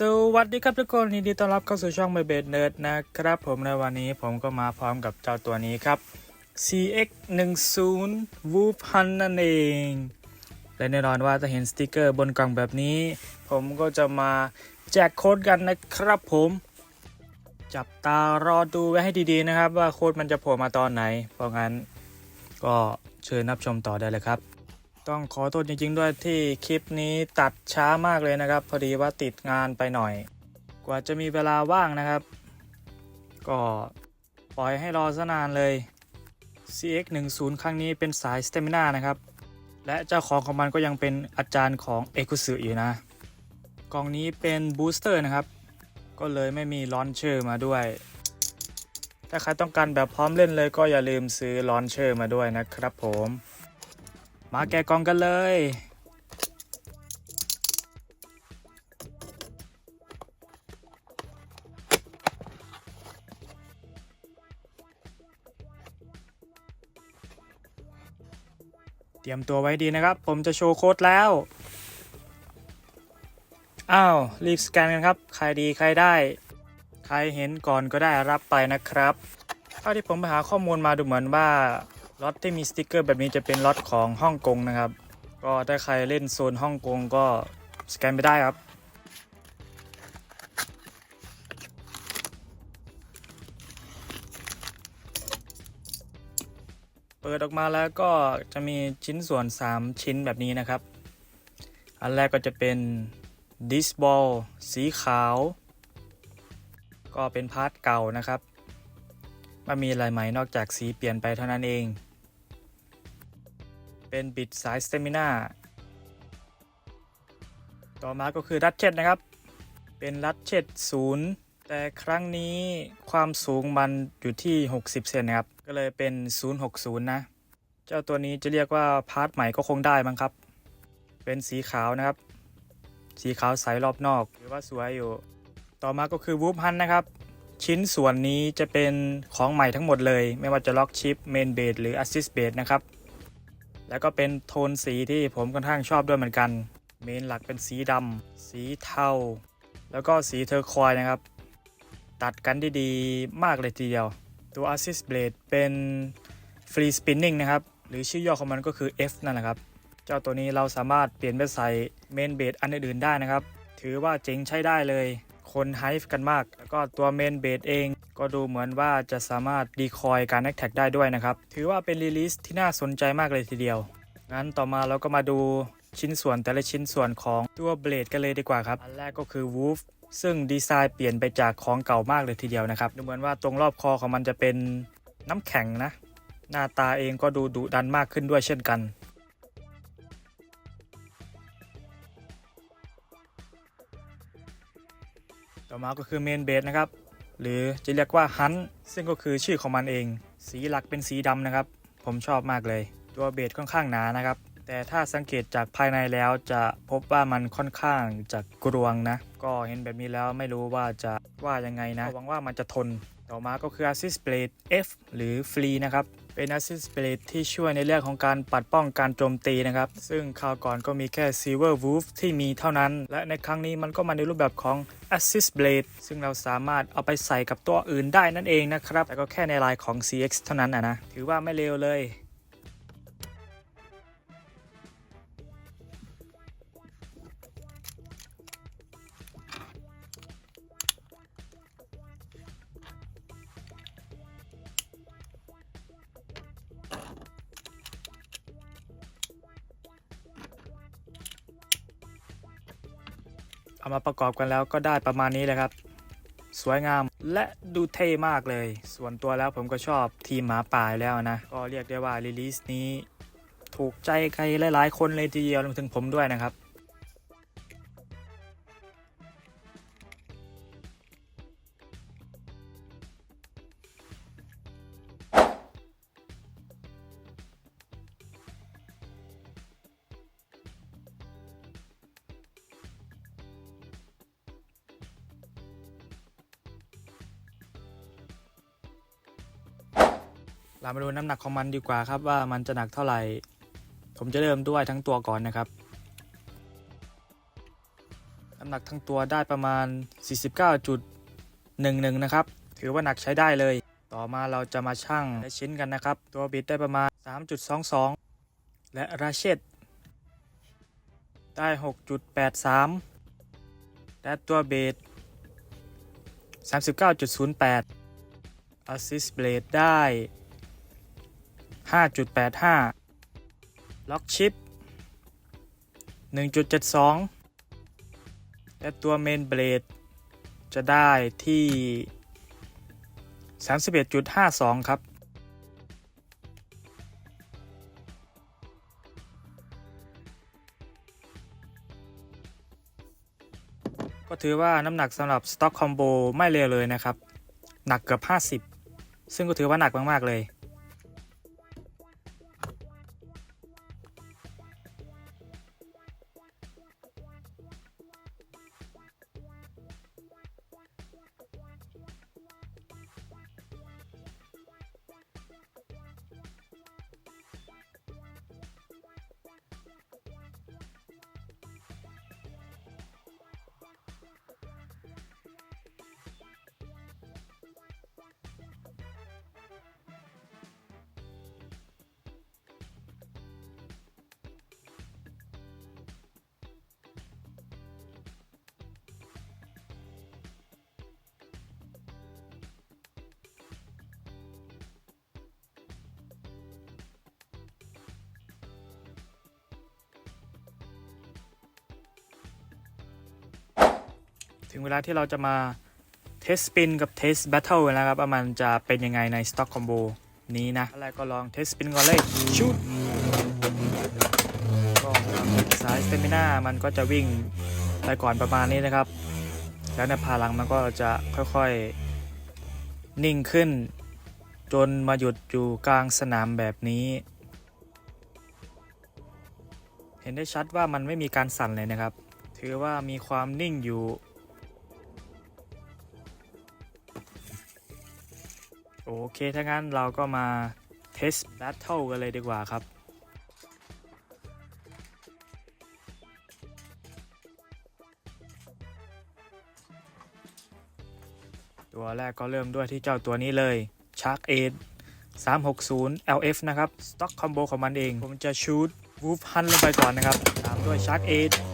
สวัสดีครับทุกคนยินดีต้อนรับเข้าสู่ช่องเบเบดเนิร์ดนะครับ ผมในวันนี้ผมก็มาพร้อมกับเจ้าตัวนี้ครับ CX 1 0 Wolf Hunt นั่นเอง และแน่นอนว่าถ้าเห็นสติกเกอร์บนกล่องแบบนี้ ผมก็จะมาแจกโค้ดกันนะครับผม จับตารอดูไว้ให้ดีๆนะครับ ว่าโค้ดมันจะโผล่มาตอนไหน เพราะงั้นก็เชิญรับชมต่อได้เลยครับ ต้องขอโทษจริง ๆ ด้วยที่คลิปนี้ตัดช้ามากเลยนะครับ พอดีว่าติดงานไปหน่อย กว่าจะมีเวลาว่างนะครับ ก็ปล่อยให้รอซะนานเลย CX 1 0 ครั้งนี้เป็นสายสเตมินานะครับ และเจ้าของของมันก็ยังเป็นอาจารย์ของเอกุสึอยู่นะ กล่องนี้เป็นบูสเตอร์นะครับ ก็เลยไม่มีลอนเชอร์มาด้วย ถ้าใครต้องการแบบพร้อมเล่นเลยก็อย่าลืมซื้อลอนเชอร์มาด้วยนะครับผม มาแกะกล่องกันเลย เตรียมตัวไว้ดีนะครับ ผมจะโชว์โค้ดแล้ว อ้าว รีบสแกนกันครับ ใครดีใครได้ ใครเห็นก่อนก็ได้รับไปนะครับ เท่าที่ผมไปหาข้อมูลมาดูเหมือนว่า ล็อตที่มีสติกเกอร์แบบนี้จะเป็นล็อตของฮ่องกงนะครับ ก็ถ้าใครเล่นโซนฮ่องกงก็สแกนไปได้ครับ เปิดออกมาแล้วก็จะมีชิ้นส่วน 3 ชิ้นแบบนี้นะครับ อันแรกก็จะเป็นดิสบอลสีขาว ก็เป็นพาร์ทเก่านะครับไม่มีอะไรใหม่นอกจากสีเปลี่ยนไปเท่านั้นเอง เป็นบิดสายสเตมินาต่อมาก็คือรัดเช็ดนะครับ เป็นรัดเช็ดศูนย์แต่ครั้งนี้ความสูงมันอยู่ที่ 60 เซนนะครับ ก็เลยเป็น 060 นะ เจ้าตัวนี้จะเรียกว่าพาร์ทใหม่ก็คงได้มั้งครับ เป็นสีขาวนะครับ สีขาวใสรอบนอกหรือว่าสวยอยู่ ต่อมาก็คือวูฟฮันนะครับ ชิ้นส่วนนี้จะเป็นของใหม่ทั้งหมดเลย ไม่ว่าจะล็อกชิปเมนเบดหรือ Assist b a s นะครับ แล้วก็เป็นโทนสีที่ผมค่อนข้างชอบด้วยเหมือนกัน เมนหลักเป็นสีดำสีเทา แล้วก็สีเทอร์ควอยนะครับ ตัดกันได้ดีมากเลยทีเดียว ตัว Assist Blade เป็น Free Spinning นะครับ หรือชื่อย่อของมันก็คือ F นั่นแหละครับ เจ้าตัวนี้เราสามารถเปลี่ยนไปใส่เมนเบดอันอื่นๆได้นะครับ ถือว่าเจ๋งใช้ได้เลย คนไฮฟ์กันมาก แล้วก็ตัวเมนเบดเอง ก็ดูเหมือนว่าจะสามารถดีคอยการแอคแท็กได้ด้วยนะครับ ถือว่าเป็นรีลิสที่น่าสนใจมากเลยทีเดียว งั้นต่อมาเราก็มาดูชิ้นส่วนแต่ละชิ้นส่วนของตัวเบลดกันเลยดีกว่าครับ อันแรกก็คือ Wolf ซึ่งดีไซน์เปลี่ยนไปจากของเก่ามากเลยทีเดียวนะครับ ดูเหมือนว่าตรงรอบคอของมันจะเป็นน้ำแข็งนะ หน้าตาเองก็ดูดุดันมากขึ้นด้วยเช่นกัน ต่อมาก็คือเมนเบสนะครับ หรือจะเรียกว่าฮันซึ่งก็คือชื่อของมันเอง สีหลักเป็นสีดำนะครับ ผมชอบมากเลย ตัวเบสค่อนข้างหนานะครับ แต่ถ้าสังเกตจากภายในแล้วจะพบว่ามันค่อนข้างจะกรวงนะ ก็เห็นแบบนี้แล้วไม่รู้ว่าจะว่ายังไงนะหวังว่ามันจะทน ต่อมาก็คือ Assist Blade F หรือ Free นะครับ เป็น Assist Blade ที่ช่วยในเรื่องของการปัดป้องการโจมตีนะครับ ซึ่งคราวก่อนก็มีแค่ Silver Wolf ที่มีเท่านั้น และในครั้งนี้มันก็มาในรูปแบบของ Assist Blade ซึ่งเราสามารถเอาไปใส่กับตัวอื่นได้นั่นเองนะครับ แต่ก็แค่ในลายของ CX เท่านั้นนะถือว่าไม่เลวเลย เอามาประกอบกันแล้วก็ได้ประมาณนี้เลยครับ สวยงามและดูเท่มากเลย ส่วนตัวแล้วผมก็ชอบทีมหมาป่าแล้วนะ ก็เรียกได้ว่ารีลิสนี้ ถูกใจใครหลายๆ คนเลยทีเดียวรวมถึงผมด้วยนะครับ เรามาดูน้ำหนักของมันดีกว่าครับว่ามันจะหนักเท่าไหร่ ผมจะเริ่มด้วยทั้งตัวก่อนนะครับ น้ำหนักทั้งตัวได้ประมาณ 49.11 นะครับ ถือว่าหนักใช้ได้เลย ต่อมาเราจะมาชั่งและชิ้นกันนะครับ ตัวบิดได้ประมาณ 3.22 และราเชตได้ 6.83 และตัวเบส39.08 Assist Blade ได้ 5.85 Lock Chip 1.72 และตัว Main Blade จะได้ที่ 31.52 ครับก็ถือว่าน้ำหนักสำหรับ Stock Combo ไม่เลวเลยนะครับ หนักเกือบ 50 ซึ่งก็ถือว่าหนักมาก ๆ เลย ถึงเวลาที่เราจะมาเทสสปินกับเทสแบทเทิลแล้วครับว่ามันจะเป็นยังไงใน Stock Combo นี้นะอะไรก็ลองเทสสปินก่อนเลยชุดก็สายสเตมิน่ามันก็จะวิ่งไปก่อนประมาณนี้นะครับ แล้วในพาลังมันก็จะค่อยๆ นิ่งขึ้น จนมาหยุดอยู่กลางสนามแบบนี้ เห็นได้ชัดว่ามันไม่มีการสั่นเลยนะครับ ถือว่ามีความนิ่งอยู่ โอเค ถ้างั้นเราก็มาเทสแบทเทิลกันเลยดีกว่าครับตัวแรกก็เริ่มด้วยที่เจ้าตัวนี้เลย Shark 8 360 LF นะครับ Stock Combo ของมันเอง ผมจะชูด Wolf Hunt ลงไปก่อนนะครับ ตามด้วย Shark 8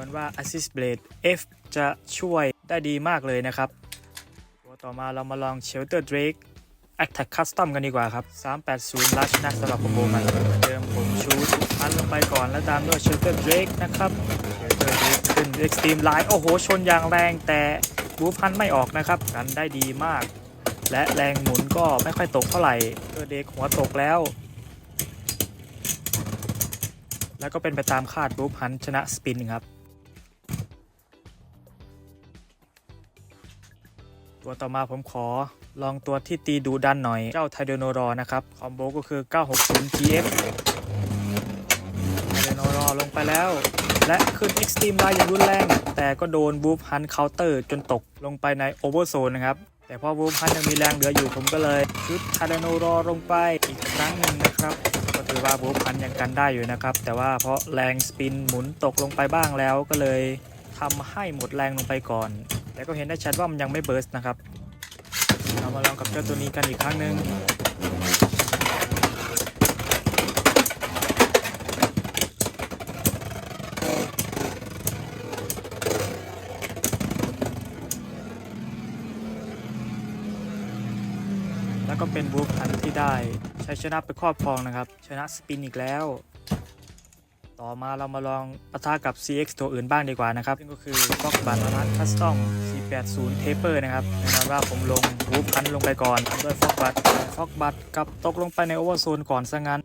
มือนว่า Assist Blade F จะช่วยได้ดีมากเลยนะครับ ตัวต่อมาเรามาลอง Shelter Drake Attack Custom กันดีกว่าครับ 380 Rush นะสำหรับคอมโบมันเหมือนเดิมผมชูดพันลงไปก่อนแล้วตามด้วย Shelter Drake นะครับ Shelter Drake ขึ้น Extreme Line โอ้โห ชนอย่างแรงแต่บูพันไม่ออกนะครับกันได้ดีมาก และแรงหมุนก็ไม่ค่อยตกเท่าไหร่เออเด็กหัวตกแล้วแล้วก็เป็นไปตามคาดบูพันชนะสปินครับ ตัวต่อมาผมขอลองตัวที่ตีดูดันหน่อย เจ้าไทเดโนรอนะครับ คอมโบก็คือ 960 GF ไทเดโนรอลงไปแล้ว และขึ้น Extreme Line อย่างรุนแรง แต่ก็โดนบูฟฮันเคาน์เตอร์จนตกลงไปในโอเวอร์โซนนะครับ แต่พอบูฟฮันยังมีแรงเหลืออยู่ผมก็เลยชุดไทเดโนรอลงไปอีกครั้งหนึ่งนะครับก็ถือว่าบูฟฮันยังกันได้อยู่นะครับ แต่ว่าเพราะแรงสปินหมุนตกลงไปบ้างแล้วก็เลยทำให้หมดแรงลงไปก่อน แต่ก็เห็นได้ชัดว่ามันยังไม่เบิร์สนะครับ เรามาลองกับเจ้าตัวนี้กันอีกครั้งหนึ่งแล้วก็เป็นบูฟพันที่ได้ใช้ชนะไปครอบครองนะครับ ชนะสปินอีกแล้ว ต่อมาเรามาลองปะทะกับ CX ตัวอื่นบ้างดีกว่านะครับซึ่งก็คือ f o x b a t รั c คัสตอม480 Taper นะครับแน่นอนว่าผมลงวูฟพันลงไปก่อนด้วย f o x b a t f o x b a t กับตกลงไปในโอเวอร์โซนก่อนซะงั้น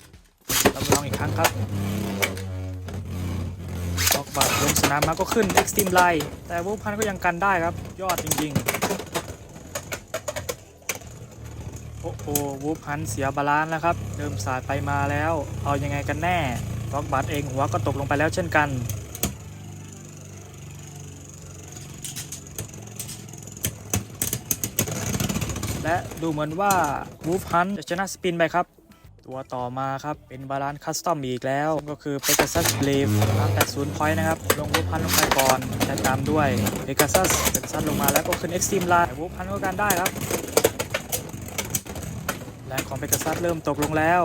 เรามาลองอีกครั้งครับ f o x b a t ลงสนามมาก็ขึ้น Extreme Line แต่วูฟพันก็ยังกันได้ครับ ยอดจริงๆ โอ้โหวูฟพันเสียบาลานซ์แล้วครับเริ่มสายไปมาแล้ว เอายังไงกันแน่ ฟอกบัตเองหัวก็ตกลงไปแล้วเช่นกัน และดูเหมือนว่าวูฟฮันจะชนะสปินไปครับ ตัวต่อมาครับเป็นบาลานซ์คัสตอมอีกแล้วก็คือเปก a ซัสเบลฟ80พอยต์นะครับ ลงวูฟฮันลงไปก่อนและตามด้วยเปก a ซัสเปก a ซัสลงมาแล้วก็ขึ้นเอ็กซ์ตีมไลน์วูฟฮันก็การได้ครับแรงของเปก a ซัสเริ่มตกลงแล้ว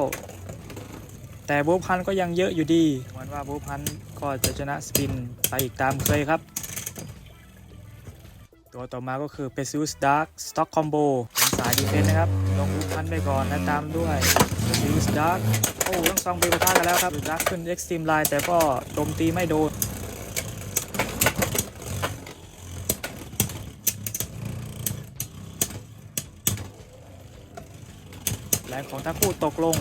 แต่วูฟฮันก็ยังเยอะอยู่ดีเหมือนว่าวูฟฮันก็จะชนะสปินไปอีกตามเคยครับ ตัวต่อมาก็คือ p e s u s Dark Stock Combo เป็นสายดีเฟนส์นะครับ ลงวูฟฮันไปก่อนและตามด้วย p e s u s Dark โอ้ทั้งสองเบลปะทะกันแล้วครับ Dark ขึ้น Extreme Line แต่ก็โจมตีไม่โดนแรงของทั้งคู่ตกลง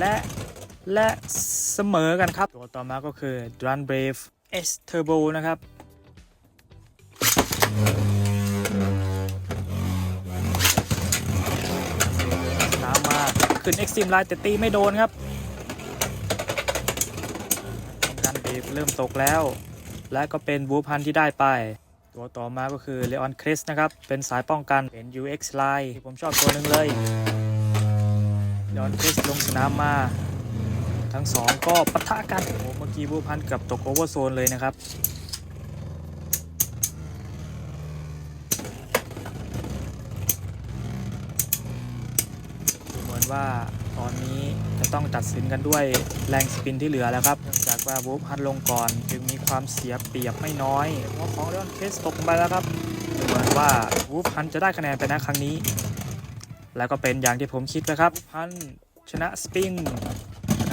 และ และเสมอกันครับ ตัวต่อมาก็คือ Dran Brave S Turbo นะครับตามมาขึ้น Extreme Line แต่ตีไม่โดนครับการเบรกเริ่มตกแล้ว และก็เป็นบูพันที่ได้ไป ตัวต่อมาก็คือ Leon Chris นะครับ เป็นสายป้องกันเป็น UX Line ที่ผมชอบตัวหนึ่งเลย Leon Chris ลงสนามมา ทั้งสองก็ปะทะกันโอ้เมื่อกี้บูพันกับตกโอเวอร์โซนเลยนะครับดูเหมือนว่าตอนนี้จะต้องตัดสินกันด้วยแรงสปินที่เหลือแล้วครับเนื่องจากว่าวูฟฮันลงก่อนจึงมีความเสียเปรียบไม่น้อยหัวของเลออนเคสตกไปแล้วครับดูเหมือนว่าวูฟฮันจะได้คะแนนไปนะครั้งนี้ แล้วก็เป็นอย่างที่ผมคิดนะครับวูฟฮันชนะสปิน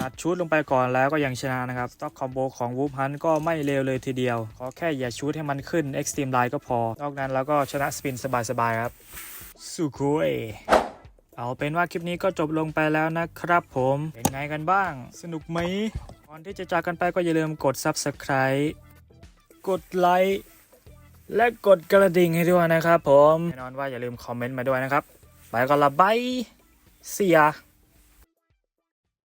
ขนาดชูดลงไปก่อนแล้วก็ยังชนะนะครับสต็อกคอมโบของวูฟฮันก็ไม่เลวเลยทีเดียว ขอแค่อย่าชูดให้มันขึ้น Extreme Line ก็พอ นอกนั้นแล้วก็ชนะสปินสบายๆครับสุโคยเอาเป็นว่าคลิปนี้ก็จบลงไปแล้วนะครับผม เป็นไงกันบ้าง สนุกไหมก่อนที่จะจากกันไปก็อย่าลืมกด Subscribe กดไลค์และกดกระดิ่งให้ด้วยนะครับผม แน่นอนว่าอย่าลืมคอมเมนต์มาด้วยนะครับ ไปก่อนละบายเสีย